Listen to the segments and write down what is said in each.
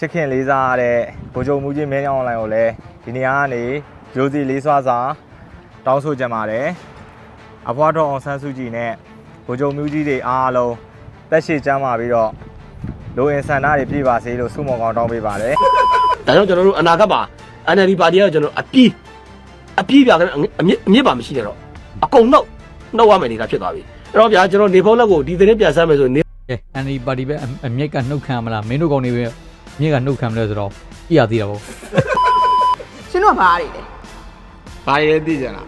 ချစ်ခင်လေးစားရတဲ့ဗိုလ်ချုပ်မူကြီးမင်းအောင်လိုင်ကိုလည်းဒီနေရာကနေဂျိုစီလေးစွာစွာတောင်းဆိုကြပါတယ်အဖွားတော်အောင်ဆန်းစုကြည်နဲ့ဗိုလ်ချုပ်မူကြီးတွေအားလုံးတက်ရှိကျမ်းမာပြီးတော့လိုအင်ဆန္ဒတွေပြည့်ပါစေလို့ဆုမွန်ကောင်းတောင်းပေးပါတယ်ဒါကြောင့်ကျွန်တော်တို့အနာဂတ်ပါ NLD ပါတီကကျွန်တော်အပြည့်အပြည့်ပြကအမြင့်အမြင့်ပါမရှိတဲ့တော့အကုန်နှုတ်နှုတ်ရမယ်နေတာဖြစ်သွားပြီအဲ့တော့ဗျာကျွန်တော်နေဖုန်းလက်ကိုဒီသတင်းပြန်ဆက်မယ်ဆိုရင်နေကဲအန်ဒီပါတီပဲအအမြက်ကနှုတ်ခံမလားမင်းတို့ကောင်တွေပဲအ မြက်ကနှုတ်ခံမလဲဆိုတော့ကြည့်ရသေးတာပေါ့ရှင်တို့ကဘာတွေလဲဘာရဲသိကြလား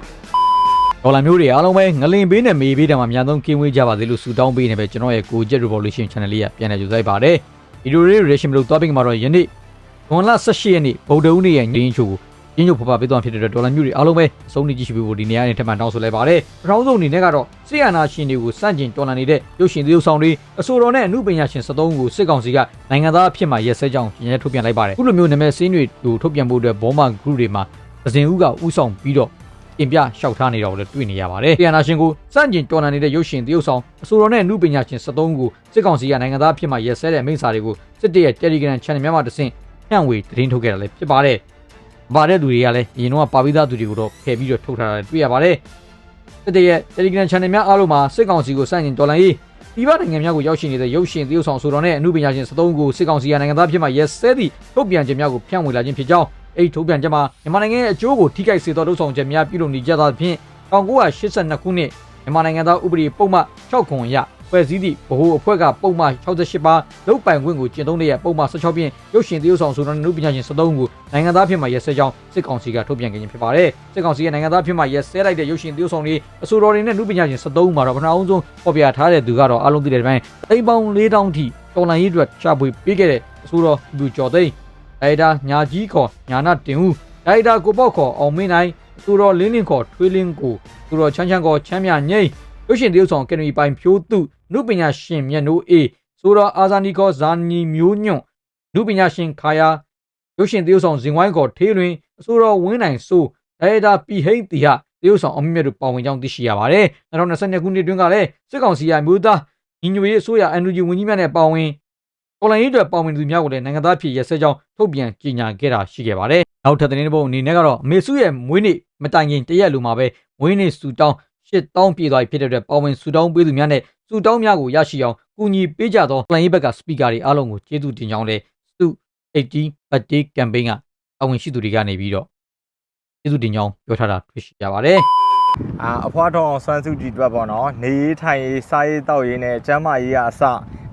ဒေါ်လာမျိုးတွေအားလုံးပဲငလင်ပေးနဲ့မေပေးတယ်မှာအများဆုံးကင်းဝေးကြပါသေးလို့ဆုတောင်းပေးနေပဲကျွန်တော်ရဲ့ကို Jet Revolution Channel လေးကပြန်လည်ကြိုဆိုပါတယ်ဗီဒီယိုလေး reaction လို့သွားပြီးမှာတော့ယနေ့ဂွန်လ18ရက်နေ့ဗုဒ္ဓဦးနေ့ရဲ့ငင်းချိုကို ရင်းညိုဖဖပေးသွားဖြစ်တဲ့အတွက်ဒေါ်လာမျိုးတွေအားလုံးပဲအဆုံးထိကြည့်ရှုပေးဖို့ဒီနေရာနဲ့ထပ်မံတောင်းဆိုလိုက်ပါတယ်ပထမဆုံးအနေနဲ့ကတော့ဆီယနာရှင်တွေကိုစန့်ကျင်တော်လှန်နေတဲ့ရုပ်ရှင်သရုပ်ဆောင်တွေအဆိုတော်နဲ့အမှုပညာရှင်73ဦးကိုစစ်ကောင်စီကနိုင်ငံသားအဖြစ်မှရက်စဲကြောင်းရင်းရဲထုတ်ပြန်လိုက်ပါတယ်ခုလိုမျိုးနာမည်စင်းတွေကိုထုတ်ပြန်ဖို့အတွက်ဘောမ group တွေမှာသဇင်ဦးကဥဆောင်ပြီးတော့တင်ပြလျှောက်ထားနေတာကိုလည်းတွေ့နေရပါတယ်။တရားနာရှင်ကိုစန့်ကျင်တော်လှန်နေတဲ့ရုပ်ရှင်သရုပ်ဆောင်အဆိုတော်နဲ့အမှုပညာရှင်73ဦးကိုစစ်ကောင်စီကနိုင်ငံသားအဖြစ်မှရက်စဲတဲ့မိန့်စာတွေကိုစစ်တပ်ရဲ့ Telegram Channel များမှာတဆင့်ဖြန့်ဝေသတင်းထုတ်ခဲ့တာလည်းဖြစ်ပါတယ်။ ပါတဲ့သူတွေကလည်းအရင်တော့ပါပြီးသားသူတွေကိုတော့ဖယ်ပြီးတော့ထုတ်ထားတာလည်းတွေ့ရပါတယ်။စစ်တပ်ရဲ့ Telegram Channel များအားလုံးမှာစစ်ကောင်စီကိုစန့်ကျင်တော်လှန်ရေးပြည်ပနိုင်ငံများကိုရောက်ရှိနေတဲ့ရုပ်ရှင်သရုပ်ဆောင်ဆိုတော်နဲ့အမှုပညာရှင်73ဦးကိုစစ်ကောင်စီကနိုင်ငံသားဖြစ်မှရက်စဲသည့်ထုတ်ပြန်ခြင်းများကိုဖြန့်ဝေလာခြင်းဖြစ်ကြောင်းအဲ့ဒီထုတ်ပြန်ချက်မှာမြန်မာနိုင်ငံရဲ့အကျိုးကိုထိခိုက်စေသောလှုပ်ဆောင်ချက်များပြုလုပ်နေကြသဖြင့်1982ခုနှစ်မြန်မာနိုင်ငံသားဥပဒေပုံမှန်6ခွန်အရ ဖွဲ့စည်းသည့်ဗဟိုအဖွဲ့ကပုံမှန်68ပါလုတ်ပိုင်ခွင့်ကိုကျင့်သုံးတဲ့ပုံမှန်16ဖြင့်ရုပ်ရှင်သရုပ်ဆောင်ဆိုတော်နုပညာရှင်73ကိုနိုင်ငံသားဖြစ်မှရက်စဲကြောင်းစစ်ကောင်စီကထုတ်ပြန်ခဲ့ခြင်းဖြစ်ပါတယ်စစ်ကောင်စီရဲ့နိုင်ငံသားဖြစ်မှရက်စဲလိုက်တဲ့ရုပ်ရှင်သရုပ်ဆောင်တွေအဆိုတော်တွေနဲ့နုပညာရှင်73မှာတော့ပထမအောင်ဆုံးပေါ်ပြထားတဲ့သူကတော့အလုံးသိတဲ့တိုင်းသိန်းပေါင်း4000ထိတော်လိုင်းရေးအတွက်ချပွေပေးခဲ့တဲ့အဆိုတော်လူကျော်သိန်းဒါရိုက်တာညာကြီးခေါ်ညာနာတင်ဦးဒါရိုက်တာကိုပေါက်ခေါ်အောင်မင်းနိုင်သူတော်လင်းလင်းခေါ်ထွေးလင်းကိုသူတော်ချမ်းချမ်းခေါ်ချမ်းမြငိမ့်ရုပ်ရှင်သရုပ်ဆောင်ကယ်နမီပိုင်ဖြိုးသူ နုပညာရှင်မြတ်နိုးအေးဆိုတော်အာဇာနီခေါ်ဇာနီမျိုးညွန့်နုပညာရှင်ခါယာရုပ်ရှင်သရုပ်ဆောင်ဇင်ဝိုင်းခေါ်ထေးလွင်အဆိုတော်ဝင်းနိုင်စိုးဒါရိုက်တာပီဟိန်းတီဟာသရုပ်ဆောင်အမြင့်မြတ်တို့ပါဝင်ကြောင်းသိရှိရပါတယ်2022ခုနှစ်တွင်ကလည်းစစ်ကောင်စီကမျိုးသားညီညွတ်ရေးအစိုးရ NUG ဝန်ကြီးများနဲ့ပါဝင်တော်လိုင်းရေးအတွက်ပါဝင်သူများကိုလည်းနိုင်ငံသားဖြစ်ရစဲကြောင်းထုတ်ပြန်ကြေညာခဲ့တာရှိခဲ့ပါတယ်။နောက်ထပ်သတင်းတစ်ပုဒ်အနေနဲ့ကတော့အမေစုရဲ့မွေးနေ့မတိုင်ခင်တရက်လိုမှာပဲမွေးနေ့ဆူတောင်း ရှစ်တောင်းပြည့်သွားပြီဖြစ်တဲ့အတွက်ပါဝင်ဆူတောင်းပေးသူများနဲ့ဆူတောင်းများကိုရရှိအောင်ကူညီပေးကြသောတော်လိုင်းရေးဘက်ကစပီကာတွေအားလုံးကိုကျေးဇူးတင်ကြောင်းလည်းစု80 birthday campaign ကပါဝင်ရှိသူတွေကနေပြီးတော့ကျေးဇူးတင်ကြောင်းပြောထားတာတွေ့ရှိကြပါတယ်။အာအဖွားတော်အောင်ဆန်းစုကြည်အတွက်ပေါ့နော်နေရေးထိုင်ရေးစားရေးတောက်ရေးနဲ့ကျန်းမာရေးကအစ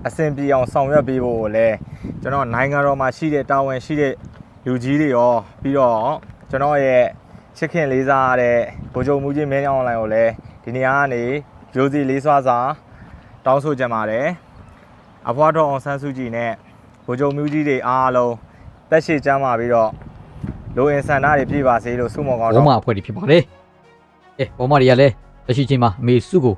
အဆင်ပြေအောင်ဆောင်ရွက်ပေးဖို့ကိုလည်းကျွန်တော်နိုင်ငံတော်မှာရှိတဲ့တာဝန်ရှိတဲ့လူကြီးတွေရောပြီးတော့ကျွန်တော်ရဲ့ ချစ်ခင်လေးစားရတဲ့ဗိုလ်ချုပ်မူကြီးမင်းအောင်လိုင်ကိုလည်းဒီနေရာကနေဂျိုစီလေးစွာစွာတောင်းဆိုကြပါတယ်အဖွားတော်အောင်ဆန်းစုကြည်နဲ့ဗိုလ်ချုပ်မူကြီးတွေအားလုံးတက်ရှိကျမ်းမာပြီးတော့လိုအင်ဆန္ဒတွေပြည့်ပါစေလို့ဆုမွန်ကောင်းဘောတောင်းမအဖွဲ့တွေဖြစ်ပါတယ်။အဲဘောမတွေကလည်းလက်ရှိချိန်မှာအမေစုကို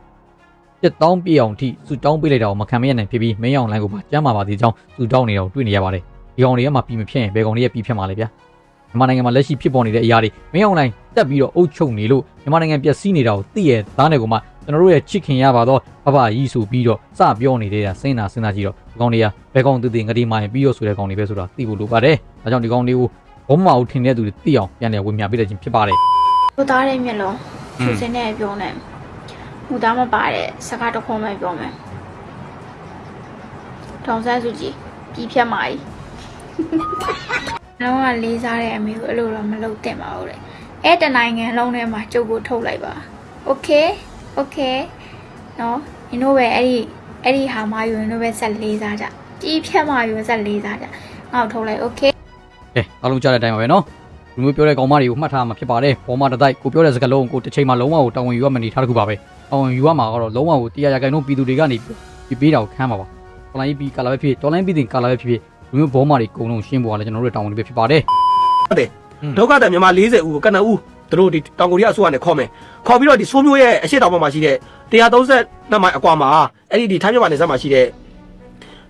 တက်တောင်းပြအောင်ထိစူတောင်းပေးလိုက်တာကိုမခံမရနိုင်ဖြစ်ပြီးမင်းအောင်လိုင်းကိုပါကြမ်းမာပါသေးကြောင်းစူတောင်းနေတာကိုတွေ့နေရပါတယ်။ဒီကောင်တွေကမှပြီးမဖြစ်ရင်ဘယ်ကောင်တွေကပြီးဖြစ်မှာလဲဗျာ။ မြန်မာနိုင်ငံမှာလက်ရှိဖြစ်ပေါ်နေတဲ့အရာတွေမင်းအောင်လိုင်းတက်ပြီးတော့အုပ်ချုပ်နေလို့မြန်မာနိုင်ငံပျက်စီးနေတာကိုသိရသားနဲ့ကိုမှကျွန်တော်တို့ရဲ့ချစ်ခင်ရပါတော့ဖဖကြီးဆိုပြီးတော့စပြောနေတဲ့တာစဉ်းစားစဉ်းစားကြည့်တော့ဒီကောင်တွေကဘယ်ကောင်တည်တည်ငတိမိုင်းပြီးတော့ဆိုတဲ့ကောင်တွေပဲဆိုတာသိဖို့လိုပါတယ်။ဒါကြောင့်ဒီကောင်တွေကိုဘုံမအောင်ထင်တဲ့သူတွေသိအောင်ပြန်လည်ဝေမျှပေးတဲ့ချင်းဖြစ်ပါတယ်လူသားတဲ့မျက်လုံးဖြူစင်တဲ့ပြောနေမူသားမပါတဲ့စကားတစ်ခွန်းပဲပြောမယ်ထောင်ဆန်းစုကြည်ပြီးဖြတ်မာကြီး လုံးဝလေးစားတဲ့အမေကိုအဲ့လိုတော့မလုပ်သင့်ပါဘူးတဲ့အဲ့တနိုင်ငံလုံးထဲမှာကျုပ်ကိုထုတ်လိုက်ပါโอเคโอเคနော်ညီတို့ပဲအဲ့ဒီအဲ့ဒီဟာမယူရင်တို့ပဲဆက်လေးစားကြပြီးဖြတ်မာယူဆက်လေးစားကြငါ့ကိုထုတ်လိုက်โอเค ကဲအားလုံးကြားတဲ့အတိုင်းပါပဲနော်လူမျိုးပြောတဲ့ကောင်မတွေကိုမှတ်ထားမှာဖြစ်ပါတယ်ဘောမတစ်တိုက်ကိုပြောတဲ့စကားလုံးကိုတစ်ချိန်မှာလုံးဝကိုတောင်းဝင်ယူရမယ့်အနေထားတစ်ခုပါပဲတောင်းဝင်ယူရမှာကတော့လုံးဝကိုတရားရဂိုင်တို့ပြည်သူတွေကနေပြီးပေးတာကိုခမ်းပါပါတော်လိုင်းပြီးကာလာပဲဖြစ်တော်လိုင်းပြီးတင်ကာလာပဲဖြစ်ဖြစ် လူမျိုးဘောမတွေအကုန်လုံးရှင်းပေါ်လာကျွန်တော်တို့တောင်းဝင်တွေပဲဖြစ်ပါတယ်ဟုတ်တယ်ဒုက္ခတဲ့မြန်မာ40ဦးကိုကနဦးသူတို့ဒီတောင်ကိုရီးယားအစိုးရနဲ့ခေါ်မယ်ခေါ်ပြီးတော့ဒီဆိုးမျိုးရဲ့အရှိတောင်ပေါ်မှာရှိတဲ့132မိုင်အကွာမှာအဲ့ဒီဒီထိုင်းမြန်မာနယ်စပ်မှာရှိတဲ့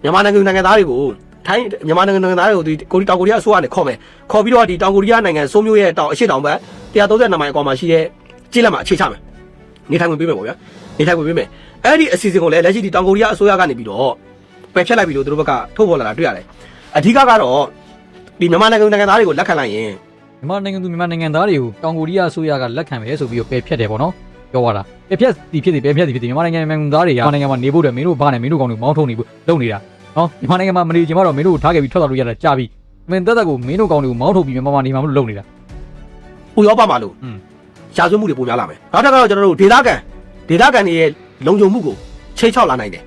မြန်မာနိုင်ငံနိုင်ငံသားတွေကိုထိုင်းမြန်မာနိုင်ငံနိုင်ငံသားတွေကိုဒီကိုရီတောင်ကိုရီးယားအစိုးရနဲ့ခေါ်မယ်ခေါ်ပြီးတော့ဒီတောင်ကိုရီးယားနိုင်ငံဆိုးမျိုးရဲ့တောင်အရှိတောင်ဘက်132မိုင်အကွာမှာရှိတဲ့ကျေးလက်မှာအခြေချမယ်နေထိုင်ဝင်ပေးမယ်ပေါ့ဗျာနေထိုင်ဝင်ပေးမယ်အဲ့ဒီအစီအစဉ်ကိုလည်းလက်ရှိဒီတောင်ကိုရီးယားအစိုးရကနေပြီးတော့ပယ်ဖျက်လိုက်ပြီးတော့သူတို့ဘက်ကထုတ်ပေါ်လာတာတွေ့ရတယ် အဓိကကတော့ဒီမြန်မာနိုင်ငံနိုင်ငံသားတွေကိုလက်ခံလိုက်ရင်မြန်မာနိုင်ငံသူမြန်မာနိုင်ငံသားတွေကိုတောင်ကိုရီးယားအစိုးရကလက်ခံမယ်ဆိုပြီးတော့ပယ်ဖြတ်တယ်ပေါ့နော်ပြောသွားတာပယ်ဖြတ်ဒီဖြစ်ဒီပယ်ဖြတ်ဒီဖြစ်ဒီမြန်မာနိုင်ငံနိုင်ငံသားတွေကမြန်မာနိုင်ငံမှာနေဖို့တယ်မင်းတို့ဘာနဲ့မင်းတို့ကောင်တွေမောင်းထုံနေဖို့လုပ်နေတာနော်မြန်မာနိုင်ငံမှာမနေချင်မှတော့မင်းတို့ကိုထားခဲ့ပြီးထွက်သွားလို့ရတာကြာပြီမင်းတက်တက်ကိုမင်းတို့ကောင်တွေကိုမောင်းထုတ်ပြီးမြန်မာမှာနေမှာမလို့လုပ်နေတာဥရောပမှာလို့อืมရှားစွမှုတွေပုံများလာမယ်နောက်တစ်ခါတော့ကျွန်တော်တို့ဒေသခံဒေသခံတွေရဲ့လုံခြုံမှုကိုချိန်ချောက်လာနိုင်တယ်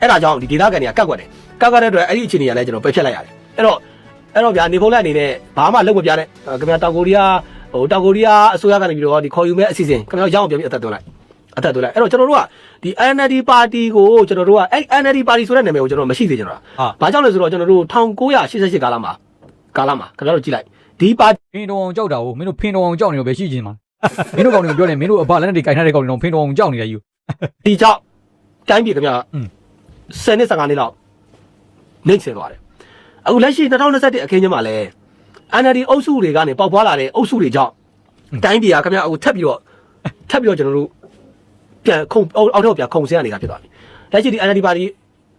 အဲ့ဒါကြောင့်ဒီဒေသခံတွေကကတ်ကွက်တယ် ကတ်ကွက်တဲ့အတွက်အဲ့ဒီအခြေအနေကလည်းကျွန်တော်ပယ်ဖြတ်လိုက်ရတယ်အဲ့တော့အဲ့တော့ဗျာနေဖုန်းလက်အနေနဲ့ဘာမှလုပ်မပြတဲ့ခင်ဗျာတောင်ကိုရီးယားဟိုတောင်ကိုရီးယားအစိုးရကနေပြီးတော့ဒီခေါ်ယူမဲ့အစီအစဉ်ခင်ဗျာရအောင်ပြန်ပြီးအသက်သွင်းလိုက်အသက်သွင်းလိုက်အဲ့တော့ကျွန်တော်တို့ကဒီ NLD ပါတီကိုကျွန်တော်တို့ကအဲ့ NLD ပါတီဆိုတဲ့နာမည်ကိုကျွန်တော်မရှိသေးကျွန်တော်ဟာဘာကြောင့်လဲဆိုတော့ကျွန်တော်တို့1988ကာလမှာကာလမှာခင်ဗျားတို့ကြည့်လိုက်ဒီပါဖင်တော်အောင်ကြောက်တာကိုမင်းတို့ဖင်တော်အောင်ကြောက်နေတော့ပဲရှိချင်မှာမင်းတို့ကောင်တွေကိုပြောတယ်မင်းတို့အဘလက်နဲ့ဒီကင်ထားတဲ့ကောင်တွေတော့ဖင်တော်အောင်ကြောက်နေတာယူဒီကြောင့်တိုင်းပြည်ခင်ဗျာอืม10နှစ်15နှစ်လောက် နှိမ့်ဆင်သွားတယ်အခုလက်ရှိ2021အခင်းချင်းမှာလဲ NLD အုပ်စုတွေကနေပေါက်ဖွာလာတဲ့အုပ်စုတွေကြောင့်တိုင်းပြည်ကခင်ဗျာအခုထပ်ပြီးတော့ထပ်ပြီးတော့ကျွန်တော်တို့ပြန်ခုံအောက်အောက်ထပ်ပြန်ခုံဆင်းရနေတာဖြစ်သွားပြီလက်ရှိဒီ NLD ပါတီ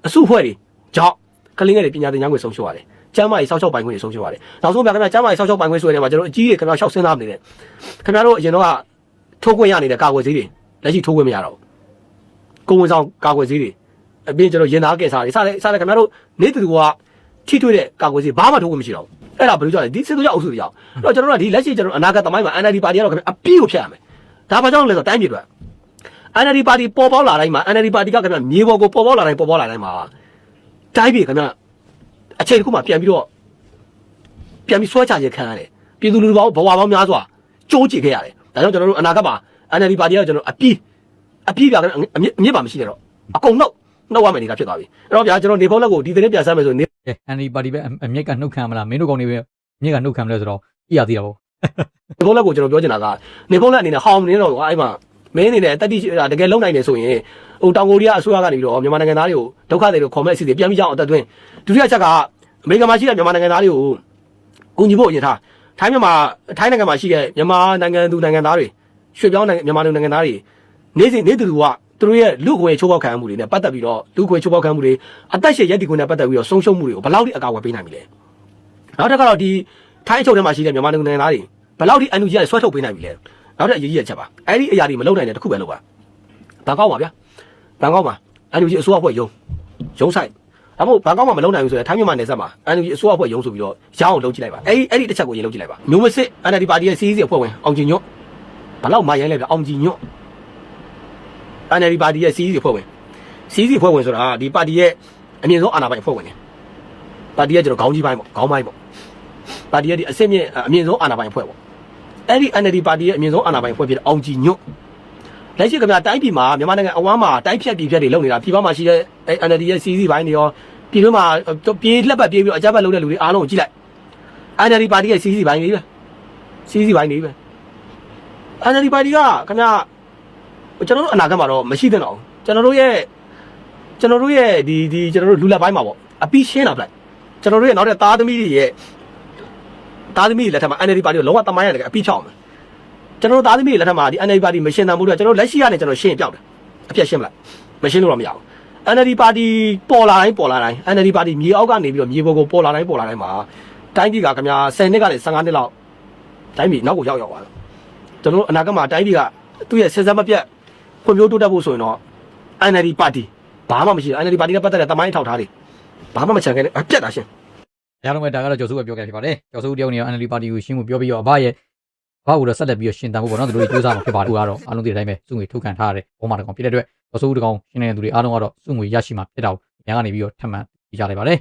အစုဖွဲ့တွေကြောင့်ကလင်းငယ်တွေပညာသင်ကြားခွင့်ဆုံးရှုံးရတယ်ကျမ်းမာရေးစောက်ရှောက်ပိုင်ခွင့်တွေဆုံးရှုံးရတယ်နောက်ဆုံးဗျာခင်ဗျာကျမ်းမာရေးစောက်ရှောက်ပိုင်ခွင့်ဆိုတဲ့နေရာမှာကျွန်တော်တို့အကြီးကြီးခင်ဗျာရှောက်ဆင်းသားနေတယ်ခင်ဗျားတို့အရင်တော့ကထိုးခွင့်ရနေတဲ့ကာကွယ်ဆေးတွေလက်ရှိထိုးခွင့်မရတော့ဘူးကိုယ်ဝန်ဆောင်ကာကွယ်ဆေးတွေ အပြင်ကျွန်တော်ရင်သားကဲစားတွေစတဲ့စတဲ့ခင်ဗျားတို့နေသူကထိတွေ့တဲ့ကာကွယ်ဆေးဘာမှထိုးခွင့်မရှိတော့ဘူးအဲ့ဒါဘယ်လိုကြောင့်လဲဒီစစ်သွေးကြောင့်အုပ်စုတွေကြောင့်အဲ့တော့ကျွန်တော်တို့ကဒီလက်ရှိကျွန်တော်အနာဂတ်သမိုင်းမှာ NLD ပါတီကတော့ခင်ဗျာအပြည့်ကိုဖျက်ရမယ်ဒါဘာကြောင့်လဲဆိုတော့တိုင်းပြည်အတွက် NLD ပါတီပေါ်ပေါက်လာတိုင်းမှာ NLD ပါတီကခင်ဗျာမြေပေါ်ကိုပေါ်ပေါက်လာတိုင်းပေါ်ပေါက်လာတိုင်းမှာတိုင်းပြည်ခင်ဗျာအချိန်တစ်ခုမှပြန်ပြီးတော့ပြန်ပြီးဆွဲချခြင်းခံရတယ်ပြည်သူလူထုပေါင်းဘဝပေါင်းများစွာကြိုးကြည့်ခဲ့ရတယ်ဒါကြောင့်ကျွန်တော်တို့အနာဂတ်မှာ NLD ပါတီကကျွန်တော်အပြည့်အပြည့်ပြခင်ဗျာအမြင့်အမြင့်ပါမရှိတဲ့တော့အကုန်နှုတ် နှုတ်ရမယ်နေတာဖြစ်သွားပြီအဲ့တော့ဗျာကျွန်တော်နေဖုန်းလက်ကိုဒီသတင်းပြန်ဆက်မယ်ဆိုရင်နေကဲအန်ဒီပါတီပဲအအမြက်ကနှုတ်ခံမလားမင်းတို့ကောင်တွေပဲအမြက်ကနှုတ်ခံမလဲဆိုတော့ကြည့်ရသေးတာပေါ့နေဖုန်းလက်ကိုကျွန်တော်ပြောချင်တာကနေဖုန်းလက်အနေနဲ့ဟောင်းမနေတော့ကွာအဲ့မှာမင်းအနေနဲ့တက်တိတကယ်လုံနိုင်တယ်ဆိုရင်ဟိုတောင်ကိုရီးယားအစိုးရကနေပြီးတော့မြန်မာနိုင်ငံသားတွေကိုဒုက္ခတွေလို့ခေါ်မဲ့အစီအစဉ်ပြန်ပြီးကြအောင်အသက်သွင်းဒုတိယချက်ကအမေရိကန်မှာရှိတဲ့မြန်မာနိုင်ငံသားတွေကိုကူညီဖို့အရင်ထားထိုင်းမြန်မာထိုင်းနိုင်ငံမှာရှိတဲ့မြန်မာနိုင်ငံသူနိုင်ငံသားတွေရွှေ့ပြောင်းနိုင်ငံမြန်မာနိုင်ငံသားတွေနေ့စဉ်နေ့တူတူက သူတို့ရဲ့လူ့အခွင့်အရေးချိုးဖောက်ခံရမှုတွေနဲ့ပတ်သက်ပြီးတော့လူ့အခွင့်အရေးချိုးဖောက်ခံမှုတွေအသက်ရှင်ရက်တည်ခွင့်နဲ့ပတ်သက်ပြီးတော့ဆုံးရှုံးမှုတွေကိုဘယ်လောက်ထိအကာအကွယ်ပေးနိုင်ပြီလဲနောက်တစ်ခါတော့ဒီထိုင်းအချုပ်ထဲမှာရှိတဲ့မြန်မာနိုင်ငံသားတွေဘယ်လောက်ထိအန်ယူဂျီကဆွဲထုတ်ပေးနိုင်ပြီလဲနောက်တစ်အရေးကြီးတဲ့ချက်ပါအဲ့ဒီအရာတွေမလုပ်နိုင်တဲ့တစ်ခုပဲလုပ်ပါဘာကောက်ပါဗျာဘာကောက်ပါအန်ယူဂျီအစိုးရဖွဲ့ယုံယုံဆိုင်ဒါမို့ဘာကောင်းမှမလုပ်နိုင်ဘူးဆိုရင်ထိုင်းမြန်မာနယ်စပ်မှာ NUG အစိုးရအဖွဲ့ရုံးဆိုပြီးတော့ရအောင်လုပ်ကြည့်လိုက်ပါအဲ့ဒီအဲ့ဒီတစ်ချက်ကိုရင်လုပ်ကြည့်လိုက်ပါမျိုးမစစ် NLD ပါတီရဲ့စီးစီးအဖွဲ့ဝင်အောင်ကြည်ညွတ်ဘလောက်မှရိုင်းလိုက်ပြအောင်ကြည်ညွတ် NLD ပါတီရဲ့စီးစီးအဖွဲ့ဝင်စီးစီးအဖွဲ့ဝင်ဆိုတာဒီပါတီရဲ့အမြင့်ဆုံးအာဏာပိုင်အဖွဲ့ဝင်တွေပါတီရဲ့ကျွန်တော်ခေါင်းကြီးပိုင်းပေါ့ခေါင်းပိုင်းပေါ့ပါတီရဲ့ဒီအစစ်မြင့်အမြင့်ဆုံးအာဏာပိုင်အဖွဲ့ပေါ့အဲ့ဒီ NLD ပါတီရဲ့အမြင့်ဆုံးအာဏာပိုင်အဖွဲ့ဖြစ်တဲ့အောင်ကြည်ညွတ်လက်ရှိကဗျာတိုင်းပြည်မှာမြန်မာနိုင်ငံအဝမ်းမှာတိုင်းဖြတ်ပြည်ဖြတ်တွေလုပ်နေတာပြည်ပမှာရှိတဲ့ NLD ရဲ့စီးစီးပိုင်းတွေရောပြည်တွင်းမှာပြေးလက်ပတ်ပြေးပြီးတော့အကြမ်းဖက်လုပ်တဲ့လူတွေအားလုံးကိုကြည့်လိုက် NLD ပါတီရဲ့စီးစီးပိုင်းတွေပဲစီးစီးပိုင်းတွေပဲ NLD ပါတီကခင်ဗျာ ကျွန်တော်တို့အနာဂတ်မှာတော့မရှိသင့်တော့ဘူးကျွန်တော်တို့ရဲ့ကျွန်တော်တို့ရဲ့ဒီဒီကျွန်တော်တို့လူလက်ပိုင်းမှာပေါ့အပီးရှင်းလာပလိုက်ကျွန်တော်တို့ရဲ့နောက်တဲ့သားသမီးတွေရဲ့သားသမီးတွေလက်ထက်မှာ NLD ပါတီကိုလုံးဝတမိုင်းရတယ်အပီးချောင်းမယ်ကျွန်တော်တို့သားသမီးတွေလက်ထက်မှာဒီ NLD ပါတီမရှင်းတမ်းဘူးတော့ကျွန်တော်တို့လက်ရှိကနေကျွန်တော်ရှင်းပြောက်တယ်အပြတ်ရှင်းမလားမရှင်းလို့တော့မရဘူး NLD ပါတီပေါ်လာတိုင်းပေါ်လာတိုင်း NLD ပါတီမြေအောက်ကနေပြီးတော့မြေပေါ်ကိုပေါ်လာတိုင်းပေါ်လာတိုင်းမှာတိုင်းပြည်ကခင်ဗျာ10နှစ်ကနေ15နှစ်လောက်တိုင်းပြည်နောက်ကိုရောက်ရောက်သွားတယ်ကျွန်တော်တို့အနာဂတ်မှာတိုင်းပြည်ကသူ့ရဲ့ဆက်ဆက်မပြတ် ဖွံ့ဖြိုးတိုးတက်ဖို့ဆိုရင်တော့ NLD ပါတီဘာမှမရှိဘူး NLD ပါတီနဲ့ပတ်သက်တဲ့တမိုင်းထောက်ထားတွေဘာမှမချန်ခဲ့နဲ့အပြတ်တာရှင်းအားလုံးပဲဒါကတော့ကျော်စုပဲပြောခဲ့ဖြစ်ပါတယ်ကျော်စုတယောက်နေရော NLD ပါတီကိုရှင်းဖို့ပြောပြီးတော့အဘရဲ့ဘာကိုတော့ဆက်လက်ပြီးတော့ရှင်းတန်ဖို့ပေါ့နော်သူတို့တွေစူးစမ်းမှာဖြစ်ပါတယ်အခုကတော့အားလုံးဒီတိုင်းပဲစုငွေထုတ်ခံထားရတဲ့ဘုံမှာတကောင်ဖြစ်တဲ့အတွက်ကျော်စုတကောင်ရှင်းနေတဲ့သူတွေအားလုံးကတော့စုငွေရရှိမှာဖြစ်တာကိုညကနေပြီးတော့ထပ်မံပြကြလိုက်ပါတယ်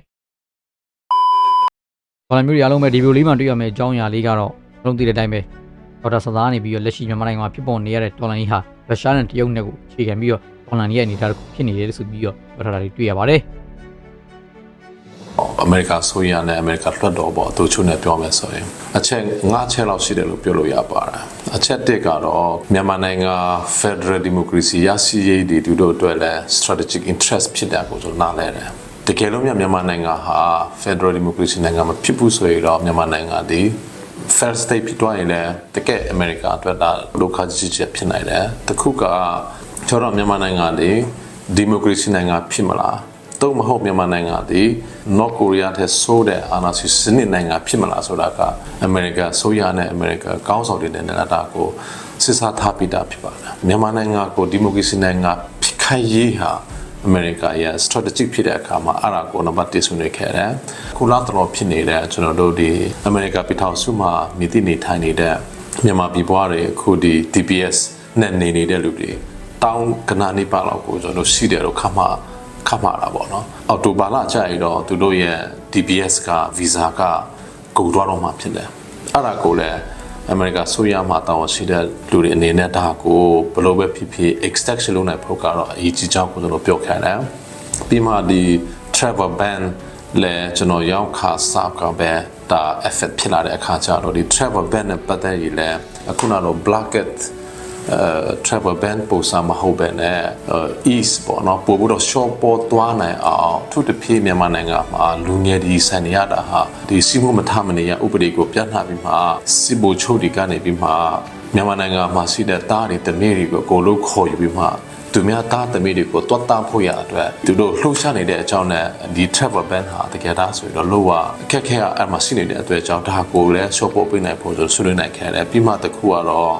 ဘာလို့မျိုးတွေအားလုံးပဲဒီဗီဒီယိုလေးမှာတွေ့ရမယ့်အကြောင်းအရာလေးကတော့အားလုံးသိတဲ့အတိုင်းပဲဒေါက်တာဆသားနေပြီးတော့လက်ရှိမြန်မာနိုင်ငံမှာဖြစ်ပေါ်နေရတဲ့ဒေါ်လာကြီးဟာ ရုရှားနဲ့တရုတ်နဲ့ကိုအခြေခံပြီးတော့ဒေါ်လာကြီးရဲ့အနေအထားတစ်ခုဖြစ်နေတယ်ဆိုပြီးတော့ပြောထားတာတွေတွေ့ရပါတယ်အမေရိကဆိုရနဲ့အမေရိကလွှတ်တော်ပေါ်အတူချုံနဲ့ပြောမယ်ဆိုရင်အချက်၅ချက်လောက်ရှိတယ်လို့ပြောလို့ရပါတယ်အချက်တစ်ကတော့မြန်မာနိုင်ငံ Federal Democracy ရရှိရေးဒီတို့အတွက်လည်း strategic interest ဖြစ်တယ်ကိုကျွန်တော်နားလည်တယ်တကယ်လို့မြန်မာနိုင်ငံဟာ Federal Democracy နိုင်ငံမှာဖြစ်ဖို့ဆိုရင်တော့မြန်မာနိုင်ငံဒီ first state ဖြစ်သွားရင်လည်းတကယ်အမေရိကအတွက်ဒါဒုက္ခကြီးကြီးဖြစ်နိုင်တယ်တခုကကျွန်တော်မြန်မာနိုင်ငံဒီ democracy နိုင်ငံဖြစ်မလားတော့မဟုတ်မြန်မာနိုင်ငံသည် North Korea ထက်ဆိုးတဲ့အာဏာရှင်စနစ်နိုင်ငံဖြစ်မလားဆိုတာကအမေရိကန်ဆိုရနဲ့အမေရိကန်ကောင်းဆောင်တွေနဲ့လည်းဒါကိုစစ်စားထားပြီးသားဖြစ်ပါတယ်မြန်မာနိုင်ငံကိုဒီမိုကရေစီနိုင်ငံဖြစ်ခိုင်ရေးဟာ အမေရိကရဲ့ strategic ဖြစ်တဲ့အခါမှာအရာကိုနံပါတ်1ဆွေးနွေးခဲ့တယ်။ခုလာတော်ဖြစ်နေတဲ့ကျွန်တော်တို့ဒီအမေရိကပြည်ထောင်စုမှာမြည်တည်နေထိုင်နေတဲ့မြန်မာပြည်ပွားတွေအခုဒီ TPS နဲ့နေနေတဲ့လူတွေတောင်းကနာနေပါလောက်ကိုကျွန်တော်တို့ရှိတယ်လို့ခမှခမှတာပေါ့နော်။အော်တိုဘာလကြာရတော့သူတို့ရဲ့ TPS က visa ကကုန်သွားတော့မှဖြစ်တယ်။အဲ့ဒါကိုလည်း အမေရိကဆိုရမှာတောင်းရှိတဲ့လူတွေအနေနဲ့ဒါကိုဘယ်လိုပဲဖြစ်ဖြစ် extension လုပ်နိုင်ဖို့ကတော့အရေးကြီးကြောင်းကိုကျွန်တော်ပြောခဲ့တယ်။ပြီးမှဒီ travel ban လဲကျွန်တော်ရောက်ခါစားကပဲဒါ effect ဖြစ်လာတဲ့အခါကျတော့ဒီ travel ban နဲ့ပတ်သက်ရင်လဲအခုနောက် blanket အဲ travel ban ပုံစံမဟုတ်ပဲနဲ့ east ပေါ့နော်ပို့ပြီးတော့ short ပေါ်သွားနိုင်အောင်သူတဖြည်းမြန်မာနိုင်ငံမှာလူငယ်ဒီဆန်နေရတာဟာဒီစီးမှုမထမနေရဥပဒေကိုပြတ်နှပြီးမှစစ်ဘိုလ်ချုပ်တွေကနေပြီးမှမြန်မာနိုင်ငံမှာရှိတဲ့တားတွေတမီးတွေကိုကိုလို့ခေါ်ယူပြီးမှသူများသားသမီးတွေကိုတွတ်တာဖို့ရအတွက်သူတို့လှုပ်ရှားနေတဲ့အကြောင်းနဲ့ဒီ travel ban ဟာတကယ်ဒါဆိုရင်တော့လောကအခက်ခဲအမှရှိနေတဲ့အတွေ့အကြောင်းဒါကိုလည်း short ပေါ်ပေးနိုင်ဖို့ဆိုဆွေးနွေးနိုင်ခဲ့တယ်ပြီးမှတစ်ခုကတော့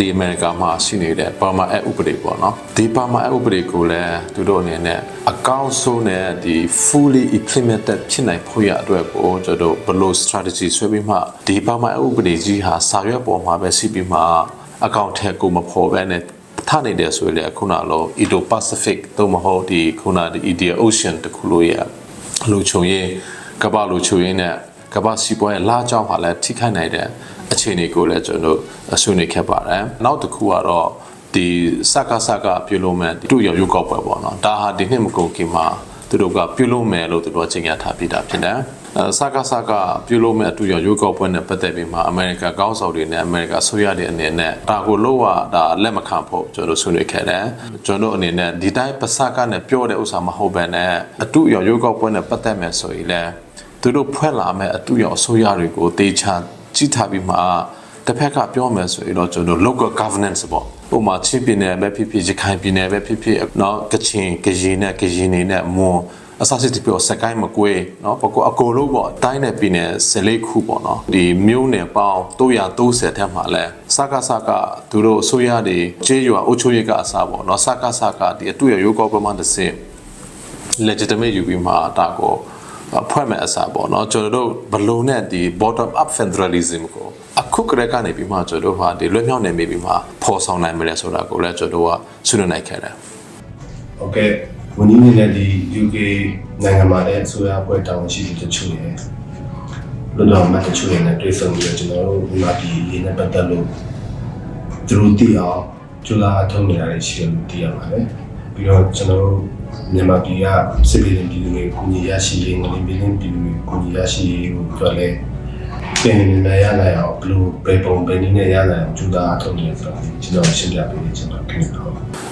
ဒီအမေရိကမှာရှိနေတဲ့ပါမာအဥပဒေပေါ့နော်ဒီပါမာအဥပဒေကိုလည်းသူတို့အနေနဲ့အကောင့်ဆုံးနဲ့ဒီ fully implemented ဖြစ်နိုင်ဖို့ရအတွက်ကိုကျွန်တော်ဘယ်လို strategy ဆွဲပြီးမှဒီပါမာအဥပဒေကြီးဟာစာရွက်ပေါ်မှာပဲရှိပြီးမှအကောင့်ထဲကိုမဖော်ဘဲနဲ့ထားနေတယ်ဆိုရင်လည်းခုနလို Indo Pacific သို့မဟုတ်ဒီခုနဒီ Indian Ocean တခုလို့ရလူချုံရင်ကမ္ဘာလူချုံရင်နဲ့ကမ္ဘာစီးပွားရေးလာကြောင်းဟာလည်းထိခိုက်နိုင်တဲ့ အခြေအနေကိုလည်းကျွန်တော်တို့ဆွေးနွေးခဲ့ပါတယ်နောက်တစ်ခုကတော့ဒီစကားစကားပြုလို့မဲ့တူရရုပ်ကောက်ပွဲပေါ့နော်ဒါဟာဒီနှစ်မကုန်ခင်မှာသူတို့ကပြုလို့မယ်လို့သူတို့ချိန်ရထားပြီးတာဖြစ်တယ်အဲစကားစကားပြုလို့မဲ့အတူရရုပ်ကောက်ပွဲနဲ့ပတ်သက်ပြီးမှအမေရိကန်ကောင်းဆောင်တွေနဲ့အမေရိကန်ဆိုရတဲ့အနေနဲ့ဒါကိုလို့ကဒါလက်မခံဖို့ကျွန်တော်ဆွေးနွေးခဲ့တယ်ကျွန်တော်အနေနဲ့ဒီတိုင်းပစကနဲ့ပြောတဲ့ဥစ္စာမဟုတ်ဘဲနဲ့အတူရရုပ်ကောက်ပွဲနဲ့ပတ်သက်မယ်ဆိုရင်လည်းသူတို့ဖွဲ့လာမဲ့အတူရအစိုးရတွေကိုတေချာ ကြည့်ထားပြီးမှတစ်ဖက်ကပြောမယ်ဆိုရင်တော့ကျွန်တော် local governance ပေါ့ဥပမာချင်းပြည်နယ်ပဲဖြစ်ဖြစ်ရခိုင်ပြည်နယ်ပဲဖြစ်ဖြစ်နော်ကချင်ကရင်နဲ့ကရင်နေနဲ့မွန်အစစစ်တပြောစကိုင်းမကွေးနော်ပကောအကိုလို့ပေါ့တိုင်းနယ်ပြည်နယ်14ခုပေါ့နော်ဒီမြို့နယ်ပေါင်း330ထက်မှလဲစကစကသူတို့အစိုးရတွေကျေးရွာအုပ်ချုပ်ရေးကအစားပေါ့နော်စကစကဒီအတူရရိုးကောပမှတစ်စင် legitimate ယူပြီးမှဒါကို ဖွဲ့မဲ့အစားပေါ့နော်ကျွန်တော်တို့ဘလုံးနဲ့ဒီ bottom up federalism ကိုအခုကတည်းကနေပြီးမှကျွန်တော်တို့ဟာဒီလွတ်မြောက်နေပြီးမှပေါ်ဆောင်နိုင်မယ်ဆိုတာကိုလည်းကျွန်တော်တို့ကဆွေးနွေးနိုင်ခဲ့တယ်။ Okay ဝန်ကြီးနေတဲ့ဒီ UK နိုင်ငံမှာလည်းအစိုးရအဖွဲ့တောင်းရှိတဲ့တချို့ရယ်လွတ်တော်မှတချို့ရယ်နဲ့တွေ့ဆုံပြီးတော့ကျွန်တော်တို့ဒီမှာဒီရေးနဲ့ပတ်သက်လို့သူတို့သိအောင်ကျူလာအထောက်နေတာတွေရှိတယ်လို့သိရပါတယ်။ပြီးတော့ကျွန်တော်တို့ မြန်မာပြည်ကစစ်ပြည်ပြည်သူတွေကိုညီရရှိရေးငလင်းပြည်သူတွေကိုညီရရှိရေးကိုပြောလဲပြန်နေရနိုင်အောင်ဘလို့ပေပုံပဲနည်းနဲ့ရနိုင်အောင်ကျူလာအထုံးနေဆိုတော့ကျွန်တော်ရှင်းပြပေးချင်တော့ခင်ဗျာ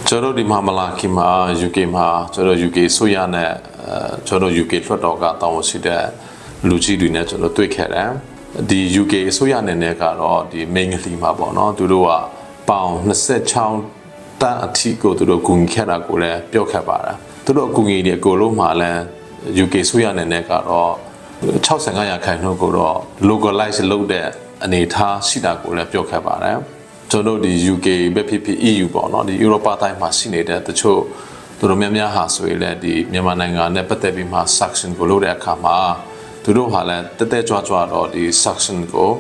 ကျွန်တော်တို့ဒီမှာမလာခင်မှာ UK မှာကျွန်တော် UK ဆိုရနဲ့အဲကျွန်တော် UK ထွက်တော့ကတောင်းရှိတဲ့လူကြီးတွေနဲ့ကျွန်တော်တွေ့ခဲ့တယ်ဒီ UK အစိုးရအနေနဲ့ကတော့ဒီ main ကလေးမှာပေါ့နော်သူတို့ကပေါင်26တန်းအထိကိုသူတို့ဂုဏ်ခဲ့တာကိုလည်းပြောခဲ့ပါတယ် သူတို့အကူအညီတွေအကုန်လုံးမှာလည်း UK ဆိုရအနေနဲ့ကတော့65ရာခိုင်နှုန်းကိုတော့ localize လုပ်တဲ့အနေအထားရှိတာကိုလည်းပြောခဲ့ပါတယ်ကျွန်တော်တို့ဒီ UK ပဲဖြစ်ဖြစ် EU ပေါ့နော်ဒီ Europa တိုင်းမှာရှိနေတဲ့တချို့သူတို့များများဟာဆိုရင်လည်းဒီမြန်မာနိုင်ငံနဲ့ပတ်သက်ပြီးမှ suction ကိုလုပ်တဲ့အခါမှာသူတို့ဟာလည်းတက်တက်ကြွကြွတော့ဒီ suction ကို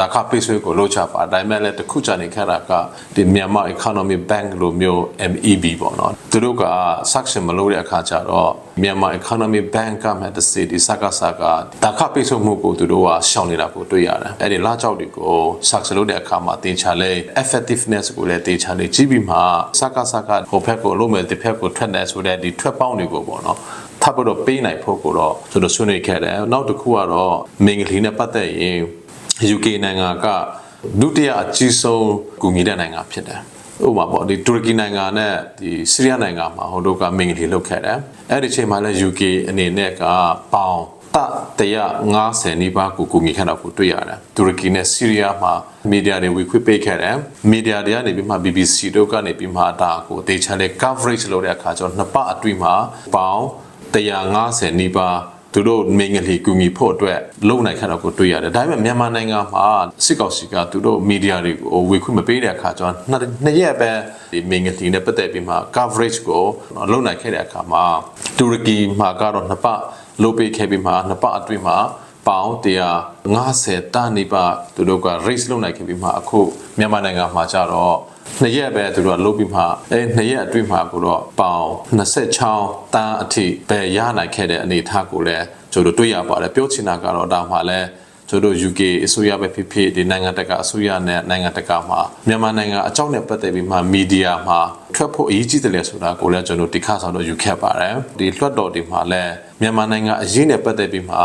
ဒါကပိတ်ဆွဲကိုလုပ်ချပါဒါပေမဲ့လည်းတစ်ခုကြနေခဲ့တာကဒီမြန်မာ economy bank လိုမျိုး MEB ပေါ့နော်သူတို့က suction မလုပ်တဲ့အခါကျတော့မြန်မာ economy bank ကမှတစီဒီစကားစကားဒါကပိတ်ဆွဲမှုကိုသူတို့ကရှောင်နေတာကိုတွေ့ရတယ်အဲ့ဒီလာကြောက်တွေကို suction လုပ်တဲ့အခါမှာတင်ချလဲ effectiveness ကိုလည်းတင်ချလေကြည့်ပြီးမှစကားစကားဟိုဘက်ကိုလုပ်မယ်ဒီဘက်ကိုထွက်တယ်ဆိုတဲ့ဒီထွက်ပေါင်းတွေကိုပေါ့နော်ထပ်ပြီးတော့ပေးနိုင်ဖို့ကိုတော့ကျွန်တော်ဆွေးနွေးခဲ့တယ်နောက်တစ်ခုကတော့မင်္ဂလီနဲ့ပတ်သက်ရင် UK နိုင်ငံကဒုတိယအကြီးဆုံးကူညီတဲ့နိုင်ငံဖြစ်တယ်ဥပမာပေါ့ဒီတူရကီနိုင်ငံနဲ့ဒီဆီးရီးယားနိုင်ငံမှာဟိုတို့ကမင်္ဂလီလုပ်ခဲ့တယ်အဲ့ဒီချိန်မှာလည်း UK အနေနဲ့ကပေါင်တ150နီးပါးကိုကူညီခဲ့တာကိုတွေ့ရတယ်တူရကီနဲ့ဆီးရီးယားမှာမီဒီယာတွေဝေခွင့်ပေးခဲ့တယ်မီဒီယာတွေကနေပြီးမှ BBC တို့ကနေပြီးမှဒါကိုတေချာလေ coverage လုပ်တဲ့အခါကျတော့နှစ်ပတ်အတွင်းမှာပေါင်150နီးပါး သူတို့မိငလီကူညီဖို့အတွက်လုံနိုင်ခက်တော့ကိုတွေ့ရတယ်ဒါပေမဲ့မြန်မာနိုင်ငံမှာစစ်ကောင်စီကသူတို့မီဒီယာတွေကိုဝေခွင့်မပေးတဲ့အခါကျတော့နှစ်နှစ်ရက်ပဲဒီမိငလီနဲ့ပတ်သက်ပြီးမှ coverage ကိုလုံနိုင်ခဲ့တဲ့အခါမှာတူရကီမှာကတော့နှစ်ပတ်လုပ်ပေးခဲ့ပြီးမှနှစ်ပတ်အတွင်းမှာပေါင်150တန်းနေပါသူတို့က race လုပ်နိုင်ခဲ့ပြီးမှအခုမြန်မာနိုင်ငံမှာကြတော့ နှစ်ရက်ပဲသူတို့ကလုပ်ပြီးမှအဲနှစ်ရက်အတွင်းမှာကိုတော့ပေါင်26တန်းအထိပဲရနိုင်ခဲ့တဲ့အနေအထားကိုလည်းကျွန်တော်တို့တွေ့ရပါတယ်ပြောချင်တာကတော့ဒါမှလည်းကျွန်တော်တို့ UK အစိုးရပဲဖြစ်ဖြစ်ဒီနိုင်ငံတကာအစိုးရနဲ့နိုင်ငံတကာမှာမြန်မာနိုင်ငံအကြောင်းနဲ့ပတ်သက်ပြီးမှမီဒီယာမှာထွက်ဖို့အရေးကြီးတယ်လေဆိုတာကိုလည်းကျွန်တော်ဒီခါဆောင်တော့ယူခဲ့ပါတယ်ဒီလွှတ်တော်တွေမှာလည်း မြန်မာနိုင်ငံအရေးနဲ့ပတ်သက်ပြီးမှ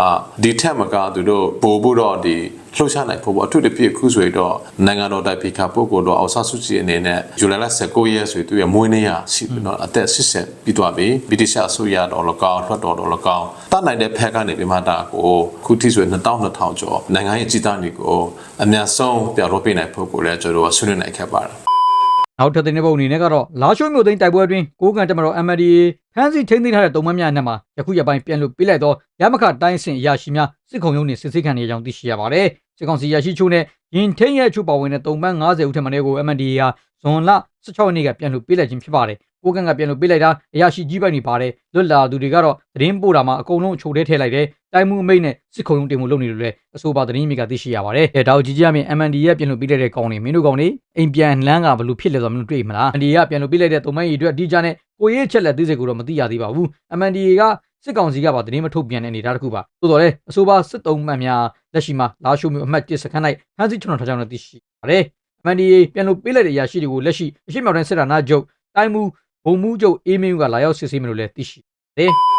ဒီထက်မကသူတို့ပို့ဖို့တော့ဒီလှုပ်ရှားနိုင်ဖို့ပေါ့အထူးသဖြင့်အခုဆိုရင်တော့နိုင်ငံတော်တိုင်ပိခါပုဂ္ဂိုလ်တော်အောင်ဆဆုချီအနေနဲ့ဇူလိုင်လ19ရက်ဆိုသူရဲ့မွေးနေ့ရရှိပြီးတော့အသက်80ပြီးသွားပြီဗြိတိရှအစိုးရတော်လကောင်းလွှတ်တော်တော်လကောင်းတတ်နိုင်တဲ့ဖက်ကနေပြီးမှဒါကိုခုထိဆိုရင်2200ကျော်နိုင်ငံရဲ့ကြီးသားတွေကိုအများဆုံးပြတော့ပြနိုင်ဖို့ကိုလည်းကျွန်တော်တို့ဆွေးနွေးနိုင်ခဲ့ပါတယ် နောက်ထပ်တဲ့ပုံအနေနဲ့ကတော့လာရှိုးမြို့သိမ်းတိုက်ပွဲအတွင်းကိုးကန်တမတော် MNDA ဖမ်းဆီးထိန်းသိမ်းထားတဲ့တုံးမများအနက်မှာယခုရက်ပိုင်းပြန်လို့ပြလိုက်တော့ရမခတိုင်းစင်အရာရှိများစစ်ခုံရုံးနှင့်စစ်ဆေးခံနေကြောင်းသိရှိရပါတယ်စစ်ကောင်စီရရှိချိုးနဲ့ရင်ထိန်ရဲ့ချိုးပါဝင်တဲ့တုံပန်း90ဦးထက်မနည်းကို MNDA ဟာဇွန်လ16ရက်နေ့ကပြန်လို့ပြလိုက်ခြင်းဖြစ်ပါတယ်ကိုးကန်ကပြန်လို့ပြလိုက်တာအရာရှိကြီးပိုက်နေပါတယ်လွတ်လာသူတွေကတော့သတင်းပို့တာမှာအကုန်လုံးအချိုထဲထည့်လိုက်တယ် တိုင်းမှုအမိတ်နဲ့စစ်ခုံရုံးတင်မှုလုပ်နေလို့လဲအဆိုပါသတင်းမြေကသိရှိရပါတယ်အဲဒါကိုကြည့်ကြရမယ် MNDA ကပြန်လို့ပြလိုက်တဲ့ကောင်းနေမင်းတို့ကောင်းနေအိမ်ပြန်လန်းကဘလို့ဖြစ်လဲဆိုတော့မင်းတို့တွေ့မလား MNDA ကပြန်လို့ပြလိုက်တဲ့တုံပန်းကြီးအတွက်ဒီကြနဲ့ကိုရေးချက်လက်သိစိတ်ကိုတော့မသိရသေးပါဘူး MNDA ကစစ်ကောင်စီကပါသတင်းမထုတ်ပြန်တဲ့အနေအထားတစ်ခုပါသို့တော်လည်းအဆိုပါစစ်တုံးမှန်များလက်ရှိမှာလာရှိုးမျိုးအမှတ်1စခန်း၌ဖမ်းဆီးကျွန်တော်ထားကြောင်းလည်းသိရှိပါတယ် MNDA ပြန်လို့ပေးလိုက်တဲ့အရာရှိတွေကိုလက်ရှိအရှိမြောက်တိုင်းစစ်တာနာချုပ်တိုင်းမှုဘုံမှုချုပ်အေးမင်းကလာရောက်စစ်ဆေးမယ်လို့လည်းသိရှိပါတယ်